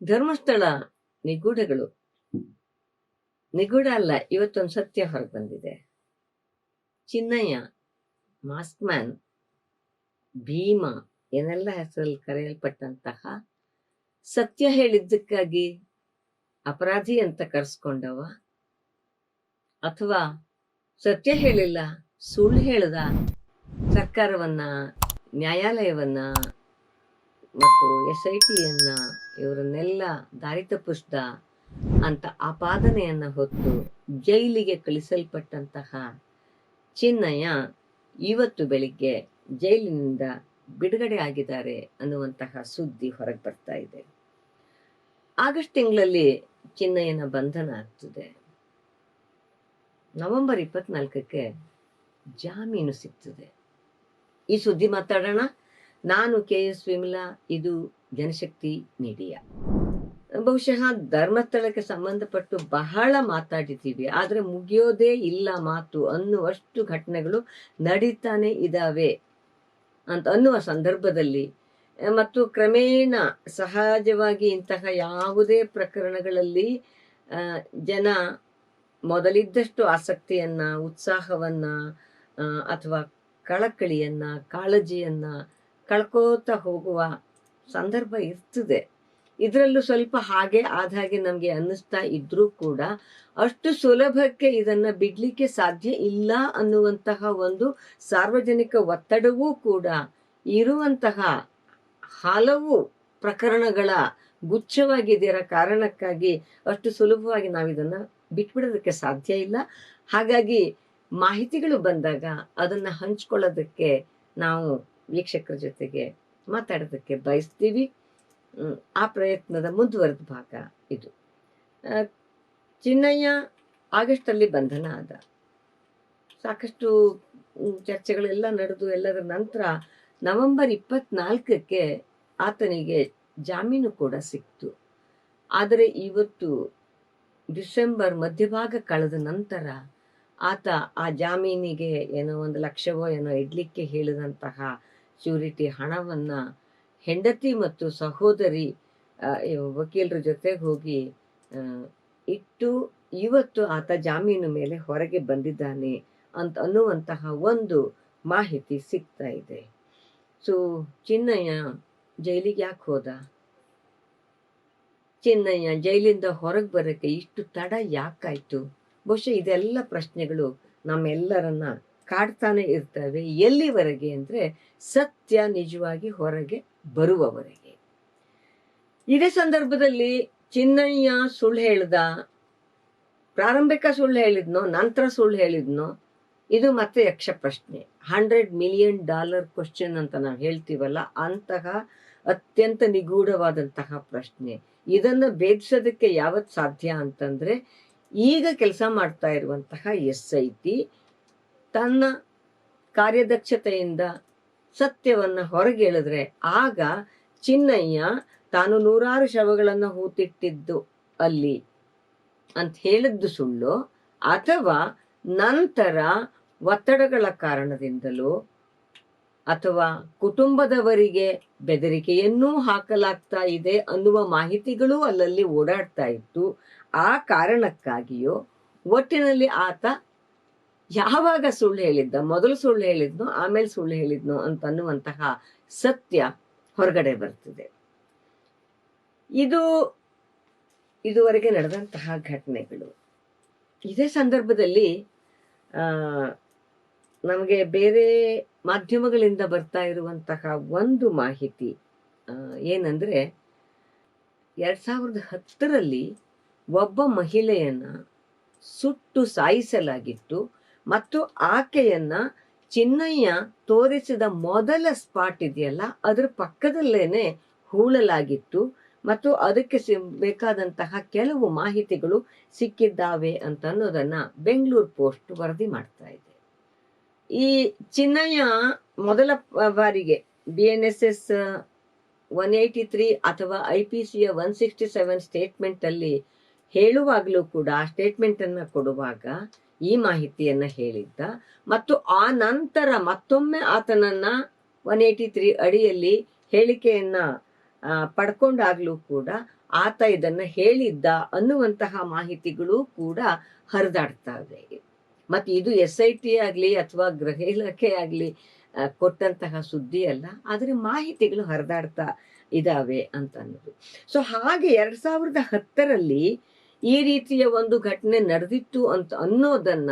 ಧರ್ಮಸ್ಥಳ ನಿಗೂಢಗಳು. ನಿಗೂಢ ಅಲ್ಲ, ಇವತ್ತೊಂದು ಸತ್ಯ ಹೊರಗೆ ಬಂದಿದೆ. ಚಿನ್ನಯ್ಯ, ಮಾಸ್ಕ್ ಮ್ಯಾನ್, ಭೀಮ ಏನೆಲ್ಲ ಹೆಸರಲ್ಲಿ ಕರೆಯಲ್ಪಟ್ಟಂತಹ ಸತ್ಯ ಹೇಳಿದ್ದಕ್ಕಾಗಿ ಅಪರಾಧಿ ಅಂತ ಕರೆಸ್ಕೊಂಡವ? ಅಥವಾ ಸತ್ಯ ಹೇಳಿಲ್ಲ, ಸುಳ್ಳು ಹೇಳ್ದ ಸರ್ಕಾರವನ್ನ, ನ್ಯಾಯಾಲಯವನ್ನ ಮತ್ತು ಎಸ್ ಐ ಟಿಯನ್ನ ಇವರನ್ನೆಲ್ಲ ದಾರಿ ತಪ್ಪಿಸ್ದ ಅಂತ ಆಪಾದನೆಯನ್ನ ಹೊತ್ತು ಜೈಲಿಗೆ ಕಳಿಸಲ್ಪಟ್ಟಂತಹ ಚಿನ್ನಯ್ಯ ಇವತ್ತು ಬೆಳಿಗ್ಗೆ ಜೈಲಿನಿಂದ ಬಿಡುಗಡೆ ಆಗಿದ್ದಾರೆ ಅನ್ನುವಂತಹ ಸುದ್ದಿ ಹೊರಗೆ ಬರ್ತಾ ಇದೆ. ಆಗಸ್ಟ್ ತಿಂಗಳಲ್ಲಿ ಚಿನ್ನಯ್ಯನ ಬಂಧನ ಆಗ್ತದೆ. ನವೆಂಬರ್ ಇಪ್ಪತ್ನಾಲ್ಕಕ್ಕೆ ಜಾಮೀನು ಸಿಗ್ತದೆ. ಈ ಸುದ್ದಿ ಮಾತಾಡೋಣ. ನಾನು ಕೆ ಎಸ್ ವಿಮಲಾ, ಇದು ಜನಶಕ್ತಿ ಮೀಡಿಯಾ. ಬಹುಶಃ ಧರ್ಮಸ್ಥಳಕ್ಕೆ ಸಂಬಂಧಪಟ್ಟು ಬಹಳ ಮಾತಾಡಿದ್ದೀವಿ, ಆದರೆ ಮುಗಿಯೋದೇ ಇಲ್ಲ ಮಾತು, ಅನ್ನುವಷ್ಟು ಘಟನೆಗಳು ನಡೀತಾನೆ ಇದ್ದಾವೆ ಅಂತ ಅನ್ನುವ ಸಂದರ್ಭದಲ್ಲಿ. ಮತ್ತು ಕ್ರಮೇಣ ಸಹಜವಾಗಿ ಇಂತಹ ಯಾವುದೇ ಪ್ರಕರಣಗಳಲ್ಲಿ ಜನ ಮೊದಲಿದ್ದಷ್ಟು ಆಸಕ್ತಿಯನ್ನು, ಉತ್ಸಾಹವನ್ನು ಅಥವಾ ಕಳಕಳಿಯನ್ನು, ಕಾಳಜಿಯನ್ನ ಕಳ್ಕೋತಾ ಹೋಗುವ ಸಂದರ್ಭ ಇರ್ತದೆ. ಇದರಲ್ಲೂ ಸ್ವಲ್ಪ ಹಾಗೆ ಆದ ಹಾಗೆ ನಮಗೆ ಅನ್ನಿಸ್ತಾ ಇದ್ರೂ ಕೂಡ ಅಷ್ಟು ಸುಲಭಕ್ಕೆ ಇದನ್ನ ಬಿಡ್ಲಿಕ್ಕೆ ಸಾಧ್ಯ ಇಲ್ಲ ಅನ್ನುವಂತಹ ಒಂದು ಸಾರ್ವಜನಿಕ ಒತ್ತಡವೂ ಕೂಡ ಇರುವಂತಹ ಹಲವು ಪ್ರಕರಣಗಳ ಗುಚ್ಛವಾಗಿದೆಯರ ಕಾರಣಕ್ಕಾಗಿ ಅಷ್ಟು ಸುಲಭವಾಗಿ ನಾವು ಇದನ್ನ ಬಿಟ್ಬಿಡೋದಕ್ಕೆ ಸಾಧ್ಯ ಇಲ್ಲ. ಹಾಗಾಗಿ ಮಾಹಿತಿಗಳು ಬಂದಾಗ ಅದನ್ನ ಹಂಚ್ಕೊಳ್ಳೋದಕ್ಕೆ ನಾವು ವೀಕ್ಷಕರ ಜೊತೆಗೆ ಮಾತಾಡೋದಕ್ಕೆ ಬಯಸ್ತೀವಿ. ಆ ಪ್ರಯತ್ನದ ಮುಂದುವರೆದ ಭಾಗ ಇದು. ಚಿನ್ನಯ್ಯ ಆಗಸ್ಟಲ್ಲಿ ಬಂಧನ ಆದ. ಸಾಕಷ್ಟು ಚರ್ಚೆಗಳೆಲ್ಲ ನಡೆದು ಎಲ್ಲದರ ನಂತರ ನವೆಂಬರ್ ಇಪ್ಪತ್ನಾಲ್ಕಕ್ಕೆ ಆತನಿಗೆ ಜಾಮೀನು ಕೂಡ ಸಿಕ್ತು. ಆದರೆ ಇವತ್ತು ಡಿಸೆಂಬರ್ ಮಧ್ಯಭಾಗ ಕಳೆದ ನಂತರ ಆತ ಆ ಜಾಮೀನಿಗೆ ಏನೋ ಒಂದು ಲಕ್ಷವೋ ಏನೋ ಇಡ್ಲಿಕ್ಕೆ ಹೇಳಿದಂತಹ ಶ್ಯೂರಿಟಿ ಹಣವನ್ನು ಹೆಂಡತಿ ಮತ್ತು ಸಹೋದರಿ ವಕೀಲರ ಜೊತೆ ಹೋಗಿ ಇಟ್ಟು ಇವತ್ತು ಆತ ಜಾಮೀನು ಮೇಲೆ ಹೊರಗೆ ಬಂದಿದ್ದಾನೆ ಅಂತ ಅನ್ನುವಂತಹ ಒಂದು ಮಾಹಿತಿ ಸಿಗ್ತಾ ಇದೆ. ಸೊ ಚಿನ್ನಯ್ಯ ಜೈಲಿಗೆ ಯಾಕೆ ಹೋದ? ಚಿನ್ನಯ್ಯ ಜೈಲಿಂದ ಹೊರಗೆ ಬರೋಕ್ಕೆ ಇಷ್ಟು ತಡ ಯಾಕಾಯ್ತು ಬಹುಶಃ ಇದೆಲ್ಲ ಪ್ರಶ್ನೆಗಳು ನಮ್ಮೆಲ್ಲರನ್ನ ಕಾಡ್ತಾನೆ ಇರ್ತವೆ ಎಲ್ಲಿವರೆಗೆ ಅಂದರೆ ಸತ್ಯ ನಿಜವಾಗಿ ಹೊರಗೆ ಬರುವವರೆಗೆ. ಇದೇ ಸಂದರ್ಭದಲ್ಲಿ ಚಿನ್ನಯ್ಯ ಸುಳ್ಳು ಹೇಳ್ದ, ಪ್ರಾರಂಭಿಕ ಸುಳ್ಳು ಹೇಳಿದ್ನೋ, ನಂತರ ಸುಳ್ಳು ಹೇಳಿದ್ನೋ, ಇದು ಮತ್ತೆ ಯಕ್ಷ ಪ್ರಶ್ನೆ ಹಂಡ್ರೆಡ್ ಮಿಲಿಯನ್ ಡಾಲರ್ ಕ್ವಶನ್ ಅಂತ ನಾವು ಹೇಳ್ತೀವಲ್ಲ, ಅಂತಹ ಅತ್ಯಂತ ನಿಗೂಢವಾದಂತಹ ಪ್ರಶ್ನೆ. ಇದನ್ನ ಭೇದಿಸೋದಕ್ಕೆ ಯಾವತ್ ಸಾಧ್ಯ ಅಂತಂದ್ರೆ, ಈಗ ಕೆಲಸ ಮಾಡ್ತಾ ಇರುವಂತಹ ಎಸ್ ಐ ಟಿ ತನ್ನ ಕಾರ್ಯದಕ್ಷತೆಯಿಂದ ಸತ್ಯವನ್ನು ಹೊರಗೆಳೆದ್ರೆ ಆಗ ಚಿನ್ನಯ್ಯ ತಾನು ನೂರಾರು ಶವಗಳನ್ನು ಹೂತಿಟ್ಟಿದ್ದು ಅಲ್ಲಿ ಅಂತ ಹೇಳಿದ್ದು ಸುಳ್ಳು. ಅಥವಾ ನಂತರ ಒತ್ತಡಗಳ ಕಾರಣದಿಂದಲೋ ಅಥವಾ ಕುಟುಂಬದವರಿಗೆ ಬೆದರಿಕೆಯನ್ನೂ ಹಾಕಲಾಗ್ತಾ ಇದೆ ಅನ್ನುವ ಮಾಹಿತಿಗಳು ಅಲ್ಲಲ್ಲಿ ಓಡಾಡ್ತಾ ಇತ್ತು. ಆ ಕಾರಣಕ್ಕಾಗಿಯೋ ಒಟ್ಟಿನಲ್ಲಿ ಆತ ಯಾವಾಗ ಸುಳ್ಳು ಹೇಳಿದ್ದ ಮೊದಲು ಸುಳ್ಳು ಹೇಳಿದ್ನೋ, ಆಮೇಲೆ ಸುಳ್ಳು ಹೇಳಿದ್ನೋ ಅಂತ ಅನ್ನುವಂತಹ ಸತ್ಯ ಹೊರಗಡೆ ಬರ್ತದೆ. ಇದು ಇದುವರೆಗೆ ನಡೆದಂತಹ ಘಟನೆಗಳು. ಇದೇ ಸಂದರ್ಭದಲ್ಲಿ ನಮಗೆ ಬೇರೆ ಮಾಧ್ಯಮಗಳಿಂದ ಬರ್ತಾ ಇರುವಂತಹ ಒಂದು ಮಾಹಿತಿ ಏನಂದ್ರೆ, ಎರಡ್ ಸಾವಿರದ ಹತ್ತರಲ್ಲಿ ಒಬ್ಬ ಮಹಿಳೆಯನ್ನ ಸುಟ್ಟು ಸಾಯಿಸಲಾಗಿತ್ತು. ಮತ್ತು ಆಕೆಯನ್ನ ಚಿನ್ನಯ್ಯ ತೋರಿಸಿದ ಮೊದಲ ಸ್ಪಾಟ್ ಇದೆಯಲ್ಲ, ಅದರ ಪಕ್ಕದಲ್ಲೇನೆ ಹೂಳಲಾಗಿತ್ತು ಮತ್ತು ಅದಕ್ಕೆ ಬೇಕಾದಂತಹ ಕೆಲವು ಮಾಹಿತಿಗಳು ಸಿಕ್ಕಿದ್ದಾವೆ ಅಂತ ಅನ್ನೋದನ್ನ ಬೆಂಗಳೂರು ಪೋಸ್ಟ್ ವರದಿ ಮಾಡ್ತಾ ಇದೆ. ಈ ಚಿನ್ನಯ್ಯ ಮೊದಲ ಬಾರಿಗೆ B N S S one eighty three ಅಥವಾ ಐ ಪಿ ಸಿಯ ಒನ್ ಸಿಕ್ಸ್ಟಿ ಸೆವೆನ್ ಸ್ಟೇಟ್ಮೆಂಟ್ ಅಲ್ಲಿ ಹೇಳುವಾಗಲೂ ಕೂಡ ಸ್ಟೇಟ್ಮೆಂಟ್ ಅನ್ನ ಕೊಡುವಾಗ ಈ ಮಾಹಿತಿಯನ್ನ ಹೇಳಿದ್ದ. ಮತ್ತು ಆ ನಂತರ ಮತ್ತೊಮ್ಮೆ ಆತನನ್ನ ಒನ್ ಏಯ್ಟಿ ತ್ರೀ ಅಡಿಯಲ್ಲಿ ಹೇಳಿಕೆಯನ್ನ ಪಡ್ಕೊಂಡಾಗ್ಲೂ ಕೂಡ ಆತ ಇದನ್ನ ಹೇಳಿದ್ದ ಅನ್ನುವಂತಹ ಮಾಹಿತಿಗಳು ಕೂಡ ಹರಿದಾಡ್ತವೆ ಮತ್ತೆ ಇದು ಎಸ್ ಐ ಟಿ ಆಗಲಿ ಅಥವಾ ಗೃಹ ಇಲಾಖೆ ಆಗಲಿ ಕೊಟ್ಟಂತಹ ಸುದ್ದಿ ಅಲ್ಲ. ಆದರೆ ಮಾಹಿತಿಗಳು ಹರಿದಾಡ್ತಾ ಇದಾವೆ ಅಂತ ಅನ್ನೋದು. ಸೊ ಹಾಗೆ ಎರಡ್ ಸಾವಿರದ ಹತ್ತರಲ್ಲಿ ಈ ರೀತಿಯ ಒಂದು ಘಟನೆ ನಡೆದಿತ್ತು ಅಂತ ಅನ್ನೋದನ್ನ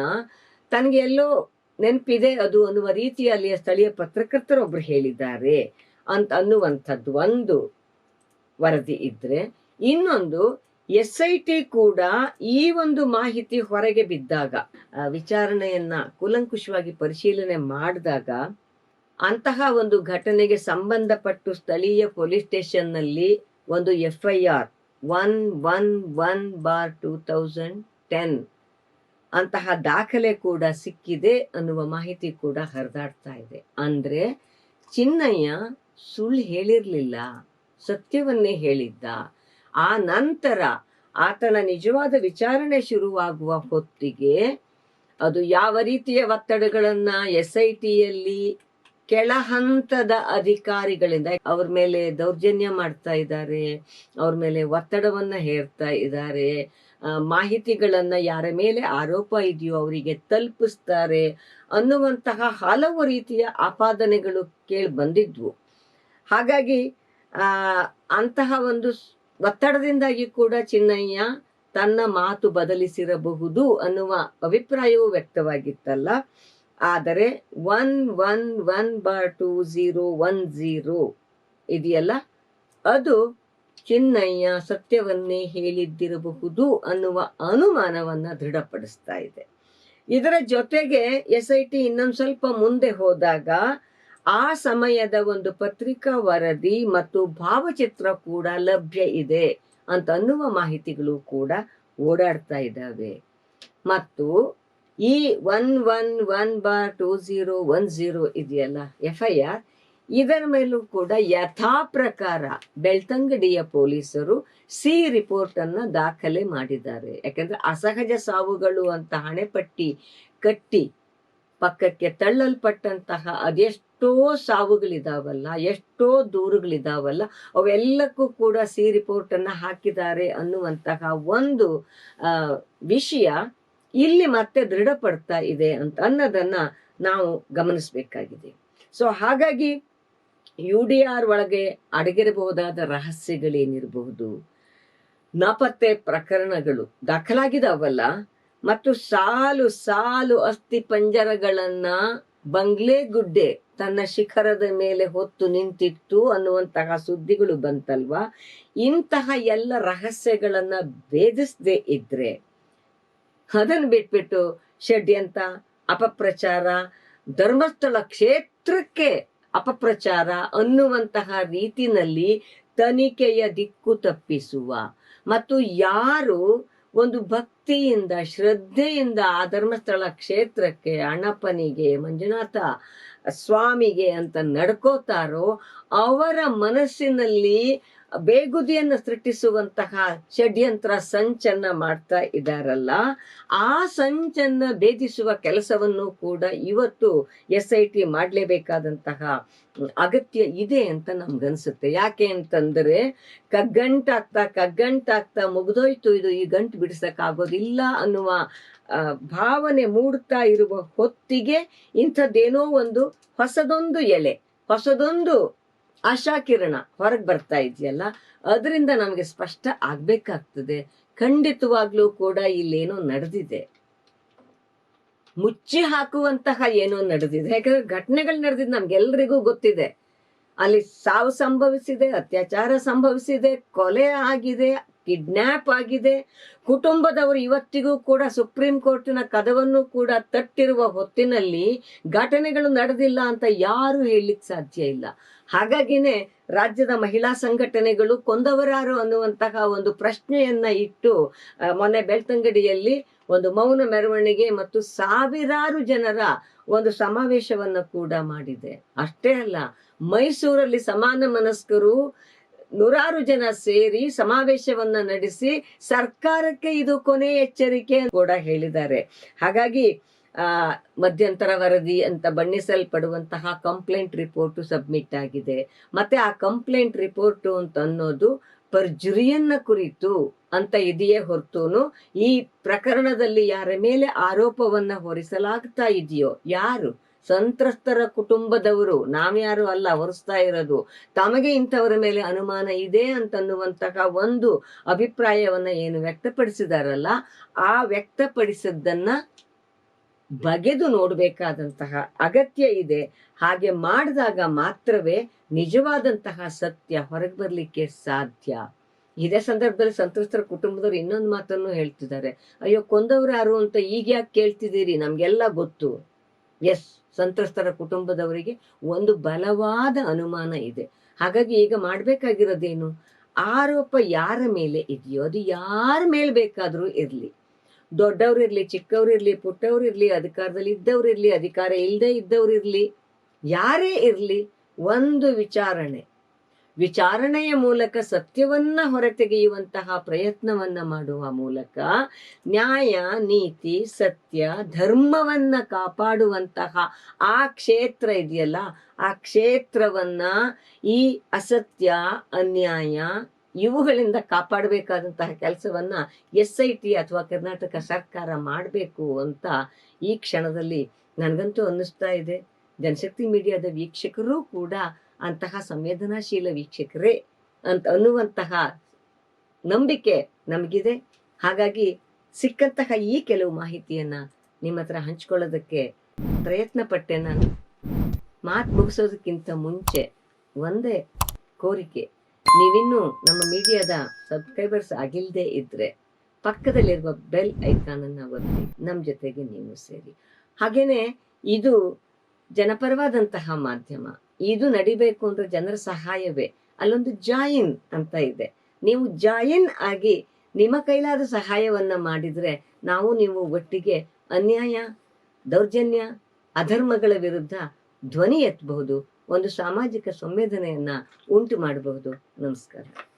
ತನಗೆ ಎಲ್ಲೋ ನೆನಪಿದೆ ಅದು ಅನ್ನುವ ರೀತಿಯಲ್ಲಿ ಸ್ಥಳೀಯ ಪತ್ರಕರ್ತರೊಬ್ರು ಹೇಳಿದ್ದಾರೆ ಅಂತ ಅನ್ನುವಂಥದ್ದು ಒಂದು ವರದಿ ಇದ್ರೆ. ಇನ್ನೊಂದು, ಎಸ್ ಐ ಟಿ ಕೂಡ ಈ ಒಂದು ಮಾಹಿತಿ ಹೊರಗೆ ಬಿದ್ದಾಗ ವಿಚಾರಣೆಯನ್ನ ಕೂಲಂಕುಷವಾಗಿ ಪರಿಶೀಲನೆ ಮಾಡಿದಾಗ ಅಂತಹ ಒಂದು ಘಟನೆಗೆ ಸಂಬಂಧಪಟ್ಟು ಸ್ಥಳೀಯ ಪೊಲೀಸ್ ಸ್ಟೇಷನ್ನಲ್ಲಿ ಒಂದು F I R one bar two thousand ten ಅಂತಹ ದಾಖಲೆ ಕೂಡ ಸಿಕ್ಕಿದೆ ಅನ್ನುವ ಮಾಹಿತಿ ಕೂಡ ಹರಿದಾಡ್ತಾ ಇದೆ. ಅಂದ್ರೆ, ಚಿನ್ನಯ್ಯ ಸುಳ್ಳು ಹೇಳಿರಲಿಲ್ಲ, ಸತ್ಯವನ್ನೇ ಹೇಳಿದ್ದ. ಆ ನಂತರ ಆತನ ನಿಜವಾದ ವಿಚಾರಣೆ ಶುರುವಾಗುವ ಹೊತ್ತಿಗೆ ಅದು ಯಾವ ರೀತಿಯ ಒತ್ತಡಗಳನ್ನ ಎಸ್ ಐ ಟಿಯಲ್ಲಿ ಕೆಳ ಹಂತದ ಅಧಿಕಾರಿಗಳಿಂದ ಅವ್ರ ಮೇಲೆ ದೌರ್ಜನ್ಯ ಮಾಡ್ತಾ ಇದ್ದಾರೆ, ಅವ್ರ ಮೇಲೆ ಒತ್ತಡವನ್ನ ಹೇರ್ತಾ ಇದ್ದಾರೆ ಮಾಹಿತಿಗಳನ್ನ ಯಾರ ಮೇಲೆ ಆರೋಪ ಇದೆಯೋ ಅವರಿಗೆ ತಲುಪಿಸ್ತಾರೆ ಅನ್ನುವಂತಹ ಹಲವು ರೀತಿಯ ಆಪಾದನೆಗಳು ಕೇಳಿ ಬಂದಿದ್ವು. ಹಾಗಾಗಿ ಅಂತಹ ಒಂದು ಒತ್ತಡದಿಂದಾಗಿ ಕೂಡ ಚಿನ್ನಯ್ಯ ತನ್ನ ಮಾತು ಬದಲಿಸಿರಬಹುದು ಅನ್ನುವ ಅಭಿಪ್ರಾಯವೂ ವ್ಯಕ್ತವಾಗಿತ್ತಲ್ಲ. ಆದರೆ one one one bar two zero one zero ಇದೆಯಲ್ಲ? ಅದು ಚಿನ್ನಯ್ಯ ಸತ್ಯವನ್ನೇ ಹೇಳಿದ್ದಿರಬಹುದು ಅನ್ನುವ ಅನುಮಾನವನ್ನ ದೃಢಪಡಿಸ್ತಾ ಇದೆ. ಇದರ ಜೊತೆಗೆ ಎಸ್ ಐ ಟಿ ಇನ್ನೊಂದು ಸ್ವಲ್ಪ ಮುಂದೆ ಹೋದಾಗ ಆ ಸಮಯದ ಒಂದು ಪತ್ರಿಕಾ ವರದಿ ಮತ್ತು ಭಾವಚಿತ್ರ ಕೂಡ ಲಭ್ಯ ಇದೆ ಅಂತ ಅನ್ನುವ ಮಾಹಿತಿಗಳು ಕೂಡ ಓಡಾಡ್ತಾ ಇದ್ದಾವೆ. ಮತ್ತು ಈ one one one bar two zero one zero ಇದೆಯಲ್ಲ ಎಫ್ ಐ ಆರ್ ಇದರ ಮೇಲೂ ಕೂಡ ಯಥಾ ಪ್ರಕಾರ ಬೆಳ್ತಂಗಡಿಯ ಪೊಲೀಸರು ಸಿ ರಿಪೋರ್ಟ್ ಅನ್ನ ದಾಖಲೆ ಮಾಡಿದ್ದಾರೆ. ಯಾಕಂದ್ರೆ ಅಸಹಜ ಸಾವುಗಳು ಅಂತ ಹಣೆಪಟ್ಟಿ ಕಟ್ಟಿ ಪಕ್ಕಕ್ಕೆ ತಳ್ಳಲ್ಪಟ್ಟಂತಹ ಅದೆಷ್ಟೋ ಸಾವುಗಳಿದಾವಲ್ಲ, ಎಷ್ಟೋ ದೂರುಗಳಿದಾವಲ್ಲ, ಅವೆಲ್ಲಕ್ಕೂ ಕೂಡ ಸಿ ರಿಪೋರ್ಟ್ ಅನ್ನ ಹಾಕಿದ್ದಾರೆ ಅನ್ನುವಂತಹ ಒಂದು ವಿಷಯ ಇಲ್ಲಿ ಮತ್ತೆ ದೃಢಪಡ್ತಾ ಇದೆ ಅಂತ ಅನ್ನೋದನ್ನ ನಾವು ಗಮನಿಸಬೇಕಾಗಿದೆ. ಸೊ ಹಾಗಾಗಿ ಯು ಡಿ ಆರ್ ಒಳಗೆ ಅಡಗಿರಬಹುದಾದ ರಹಸ್ಯಗಳೇನಿರಬಹುದು? ನಾಪತ್ತೆ ಪ್ರಕರಣಗಳು ದಾಖಲಾಗಿದಾವಲ್ಲ, ಮತ್ತು ಸಾಲು ಸಾಲು ಅಸ್ಥಿ ಪಂಜರಗಳನ್ನ ಬಂಗ್ಲೆಗುಡ್ಡೆ ತನ್ನ ಶಿಖರದ ಮೇಲೆ ಹೊತ್ತು ನಿಂತಿತ್ತು ಅನ್ನುವಂತಹ ಸುದ್ದಿಗಳು ಬಂತಲ್ವಾ? ಇಂತಹ ಎಲ್ಲ ರಹಸ್ಯಗಳನ್ನ ಭೇದಿಸದೇ ಇದ್ರೆ ಅದನ್ನು ಬಿಟ್ಬಿಟ್ಟು ಷಡ್ಯಂತ ಅಪಪ್ರಚಾರ, ಧರ್ಮಸ್ಥಳ ಕ್ಷೇತ್ರಕ್ಕೆ ಅಪಪ್ರಚಾರ ಅನ್ನುವಂತಹ ರೀತಿನಲ್ಲಿ ತನಿಖೆಯ ದಿಕ್ಕು ತಪ್ಪಿಸುವ. ಮತ್ತು ಯಾರು ಒಂದು ಭಕ್ತಿಯಿಂದ, ಶ್ರದ್ಧೆಯಿಂದ ಆ ಧರ್ಮಸ್ಥಳ ಕ್ಷೇತ್ರಕ್ಕೆ ಅಣ್ಣಪ್ಪನಿಗೆ, ಮಂಜುನಾಥ ಸ್ವಾಮಿಗೆ ಅಂತ ನಡ್ಕೋತಾರೋ ಅವರ ಮನಸ್ಸಿನಲ್ಲಿ ಬೇಗುದಿಯನ್ನು ಸೃಷ್ಟಿಸುವಂತಹ ಷಡ್ಯಂತ್ರ ಸಂಚನ್ನ ಮಾಡ್ತಾ ಇದ್ದಾರಲ್ಲ ಆ ಸಂಚನ್ನ ಭೇದಿಸುವ ಕೆಲಸವನ್ನು ಕೂಡ ಇವತ್ತು ಎಸ್ ಐ ಟಿ ಮಾಡಲೇಬೇಕಾದಂತಹ ಅಗತ್ಯ ಇದೆ ಅಂತ ನಮ್ಗನ್ಸುತ್ತೆ. ಯಾಕೆ ಅಂತಂದ್ರೆ, ಕಗ್ಗಂಟಾಗ್ತಾ ಕಗ್ಗಂಟಾಗ್ತಾ ಮುಗ್ದೋಯ್ತು, ಇದು ಈ ಗಂಟು ಬಿಡಿಸಕ್ ಆಗೋದಿಲ್ಲ ಅನ್ನುವ ಭಾವನೆ ಮೂಡ್ತಾ ಇರುವ ಹೊತ್ತಿಗೆ ಇಂಥದ್ದೇನೋ ಒಂದು ಹೊಸದೊಂದು ಎಲೆ, ಹೊಸದೊಂದು ಆಶಾಕಿರಣ ಹೊರಗೆ ಬರ್ತಾ ಇದೆಯಲ್ಲ, ಅದರಿಂದ ನಮಗೆ ಸ್ಪಷ್ಟ ಆಗ್ಬೇಕಾಗ್ತದೆ. ಖಂಡಿತವಾಗ್ಲೂ ಕೂಡ ಇಲ್ಲೇನೋ ನಡೆದಿದೆ. ಮುಚ್ಚಿ ಹಾಕುವಂತಹ ಏನೋ ನಡೆದಿದೆ. ಯಾಕಂದ್ರೆ ಘಟನೆಗಳು ನಡೆದಿದ್ದು ನಮ್ಗೆಲ್ರಿಗೂ ಗೊತ್ತಿದೆ. ಅಲ್ಲಿ ಸಾವು ಸಂಭವಿಸಿದೆ, ಅತ್ಯಾಚಾರ ಸಂಭವಿಸಿದೆ, ಕೊಲೆ ಆಗಿದೆ ಕಿಡ್ನ್ಯಾಪ್ ಆಗಿದೆ. ಕುಟುಂಬದವರು ಇವತ್ತಿಗೂ ಕೂಡ ಸುಪ್ರೀಂ ಕೋರ್ಟಿನ ಕದವನ್ನು ಕೂಡ ತಟ್ಟಿರುವ ಹೊತ್ತಿನಲ್ಲಿ ಘಟನೆಗಳು ನಡೆದಿಲ್ಲ ಅಂತ ಯಾರು ಹೇಳಲಿಕ್ಕೆ ಸಾಧ್ಯ ಇಲ್ಲ. ಹಾಗಾಗಿನೇ ರಾಜ್ಯದ ಮಹಿಳಾ ಸಂಘಟನೆಗಳು ಕೊಂದವರಾರು ಅನ್ನುವಂತಹ ಒಂದು ಪ್ರಶ್ನೆಯನ್ನ ಇಟ್ಟು ಮೊನ್ನೆ ಬೆಳ್ತಂಗಡಿಯಲ್ಲಿ ಒಂದು ಮೌನ ಮೆರವಣಿಗೆ ಮತ್ತು ಸಾವಿರಾರು ಜನರ ಒಂದು ಸಮಾವೇಶವನ್ನ ಕೂಡ ಮಾಡಿದೆ. ಅಷ್ಟೇ ಅಲ್ಲ, ಮೈಸೂರಲ್ಲಿ ಸಮಾನ ಮನಸ್ಕರು ನೂರಾರು ಜನ ಸೇರಿ ಸಮಾವೇಶವನ್ನ ನಡೆಸಿ ಸರ್ಕಾರಕ್ಕೆ ಇದು ಕೊನೆ ಎಚ್ಚರಿಕೆ ಕೂಡ ಹೇಳಿದ್ದಾರೆ. ಹಾಗಾಗಿ ಮಧ್ಯಂತರ ವರದಿ ಅಂತ ಬಣ್ಣಿಸಲ್ಪಡುವಂತಹ ಕಂಪ್ಲೇಂಟ್ ರಿಪೋರ್ಟ್ ಸಬ್ಮಿಟ್ ಆಗಿದೆ. ಮತ್ತೆ ಆ ಕಂಪ್ಲೇಂಟ್ ರಿಪೋರ್ಟ್ ಅಂತ ಅನ್ನೋದು ಪರ್ಜುರಿಯನ್ನ ಕುರಿತು ಅಂತ ಇದೆಯೇ ಹೊರತುನು ಈ ಪ್ರಕರಣದಲ್ಲಿ ಯಾರ ಮೇಲೆ ಆರೋಪವನ್ನ ಹೊರಿಸಲಾಗ್ತಾ ಇದೆಯೋ, ಯಾರು? ಸಂತ್ರಸ್ತರ ಕುಟುಂಬದವರು, ನಾವ್ಯಾರು ಅಲ್ಲ ಹೊರಿಸ್ತಾ ಇರೋದು. ತಮಗೆ ಇಂಥವರ ಮೇಲೆ ಅನುಮಾನ ಇದೆ ಅಂತನ್ನುವಂತಹ ಒಂದು ಅಭಿಪ್ರಾಯವನ್ನ ಏನು ವ್ಯಕ್ತಪಡಿಸಿದಾರಲ್ಲ, ಆ ವ್ಯಕ್ತಪಡಿಸಿದ್ದನ್ನ ಬಗೆದು ನೋಡಬೇಕಾದಂತಹ ಅಗತ್ಯ ಇದೆ. ಹಾಗೆ ಮಾಡಿದಾಗ ಮಾತ್ರವೇ ನಿಜವಾದಂತಹ ಸತ್ಯ ಹೊರಗೆ ಬರ್ಲಿಕ್ಕೆ ಸಾಧ್ಯ. ಇದೇ ಸಂದರ್ಭದಲ್ಲಿ ಸಂತ್ರಸ್ತರ ಕುಟುಂಬದವರು ಇನ್ನೊಂದು ಮಾತನ್ನು ಹೇಳ್ತಿದ್ದಾರೆ. ಅಯ್ಯೋ, ಕೊಂದವ್ರು ಯಾರು ಅಂತ ಈಗ ಯಾಕೆ ಕೇಳ್ತಿದ್ದೀರಿ? ನಮ್ಗೆಲ್ಲ ಗೊತ್ತು. ಎಸ್, ಸಂತ್ರಸ್ತರ ಕುಟುಂಬದವರಿಗೆ ಒಂದು ಬಲವಾದ ಅನುಮಾನ ಇದೆ. ಹಾಗಾಗಿ ಈಗ ಮಾಡ್ಬೇಕಾಗಿರೋದೇನು? ಆರೋಪ ಯಾರ ಮೇಲೆ ಇದೆಯೋ, ಅದು ಯಾರ ಮೇಲೆ ಬೇಕಾದ್ರೂ ಇರ್ಲಿ. ದೊಡ್ಡವ್ರು ಇರ್ಲಿ, ಚಿಕ್ಕವ್ರು ಇರ್ಲಿ, ಪುಟ್ಟವ್ರು ಇರ್ಲಿ, ಅಧಿಕಾರದಲ್ಲಿ ಇದ್ದವ್ರು ಇರ್ಲಿ, ಅಧಿಕಾರ ಇಲ್ಲದೆ ಇದ್ದವ್ರು ಇರ್ಲಿ, ಯಾರೇ ಇರಲಿ, ಒಂದು ವಿಚಾರಣೆ. ವಿಚಾರಣೆಯ ಮೂಲಕ ಸತ್ಯವನ್ನ ಹೊರತೆಗೆಯುವಂತಹ ಪ್ರಯತ್ನವನ್ನ ಮಾಡುವ ಮೂಲಕ ನ್ಯಾಯ, ನೀತಿ, ಸತ್ಯ, ಧರ್ಮವನ್ನ ಕಾಪಾಡುವಂತಹ ಆ ಕ್ಷೇತ್ರ ಇದೆಯಲ್ಲ, ಆ ಕ್ಷೇತ್ರವನ್ನ ಈ ಅಸತ್ಯ, ಅನ್ಯಾಯ ಇವುಗಳಿಂದ ಕಾಪಾಡಬೇಕಾದಂತಹ ಕೆಲಸವನ್ನ ಎಸ್ ಐ ಟಿ ಅಥವಾ ಕರ್ನಾಟಕ ಸರ್ಕಾರ ಮಾಡಬೇಕು ಅಂತ ಈ ಕ್ಷಣದಲ್ಲಿ ನನಗಂತೂ ಅನ್ನಿಸ್ತಾ ಇದೆ. ಜನಶಕ್ತಿ ಮೀಡಿಯಾದ ವೀಕ್ಷಕರೂ ಕೂಡ ಅಂತಹ ಸಂವೇದನಾಶೀಲ ವೀಕ್ಷಕರೇ ಅಂತ ಅನ್ನುವಂತಹ ನಂಬಿಕೆ ನಮಗಿದೆ. ಹಾಗಾಗಿ ಸಿಕ್ಕಂತಹ ಈ ಕೆಲವು ಮಾಹಿತಿಯನ್ನ ನಿಮ್ಮ ಹತ್ರ ಹಂಚ್ಕೊಳ್ಳೋದಕ್ಕೆ ಪ್ರಯತ್ನ ಪಟ್ಟೆ ನಾನು. ಮಾತು ಮುಗಿಸೋದಕ್ಕಿಂತ ಮುಂಚೆ ಒಂದೇ ಕೋರಿಕೆ. ನೀವಿನ್ನೂ ನಮ್ಮ ಮೀಡಿಯಾದ ಸಬ್ಸ್ಕ್ರೈಬರ್ಸ್ ಆಗಿಲ್ಲದೆ ಇದ್ರೆ ಪಕ್ಕದಲ್ಲಿರುವ ಬೆಲ್ ಐಕಾನ್ ಅನ್ನ ಒತ್ತಿ ನಮ್ಮ ಜೊತೆಗೆ ನೀವು ಸೇರಿ. ಹಾಗೇನೆ ಇದು ಜನಪರವಾದಂತಹ ಮಾಧ್ಯಮ. ಇದು ನಡಿಬೇಕು ಅಂದ್ರೆ ಜನರ ಸಹಾಯವೇ. ಅಲ್ಲೊಂದು ಜಾಯಿನ್ ಅಂತ ಇದೆ. ನೀವು ಜಾಯಿನ್ ಆಗಿ ನಿಮ್ಮ ಕೈಲಾದ ಸಹಾಯವನ್ನ ಮಾಡಿದ್ರೆ ನಾವು ನೀವು ಒಟ್ಟಿಗೆ ಅನ್ಯಾಯ, ದೌರ್ಜನ್ಯ, ಅಧರ್ಮಗಳ ವಿರುದ್ಧ ಧ್ವನಿ ಎತ್ತಬಹುದು. ಒಂದು ಸಾಮಾಜಿಕ ಸಂವೇದನೆಯನ್ನ ಉಂಟು ಮಾಡಬಹುದು. ನಮಸ್ಕಾರ.